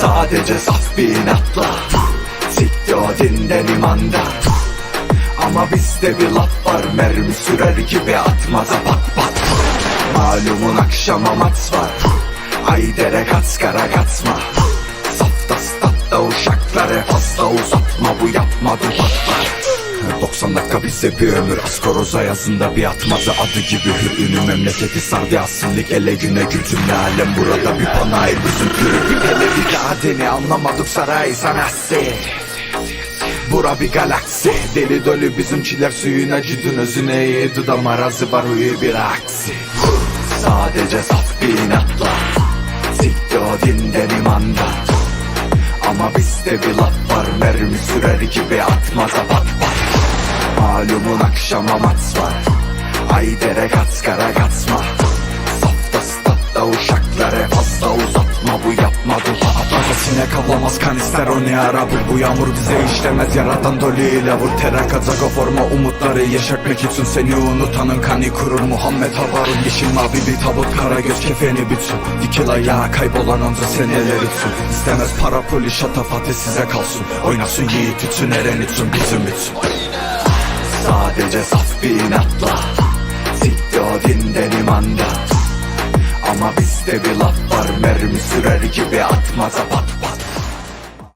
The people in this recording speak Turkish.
Sadece saf bir inatla Sikti o dinden imanda Ama bizde bir laf var Mermi sürer gibi atmaza pat pat. Malumun akşama mats var. Ay dere katskara katma. Safta statta uşakları fazla uzatma Bu yapma dur patlar 90 dakika bize bir ömür Askoroza yazında bir atmaza adı gibi hür Ünü memleketi sardı asillik ele güne gücüm Ne alem burada bir panayır kadini anlamadık saray sanatsı Bura bir galaksi. Deli dolu bizimkiler suyun acıdın özüne. Yedi da marazı var huyu bir aksi. Sadece saf bir inatla. Sikti o dinden imanda. Ama bizde bir laf var Mermi sürer gibi atmaza pat pat Malumun akşama mats var. Ay dere katskara katsma Safta atmaca sinek avlamaz kanister o ne arabır Bu yağmur bize işlemez yaradan dolu ile vur. Teraka zaga forma umutları yeşertmek için Seni unutanın kanı kurur. Muhammed Havarun Yeşil mavi bir tabut kara göz kefeni bitsin. Dikil ayağa kaybolan onca seneler için. İstemez para poli şatafatı size kalsın. Oynasın yiğit için eren için bizim için. Sadece saf bir inatla Sikti o dinden imanda. Ama bizde bir laf var Mermi sürer gibi atmaza pat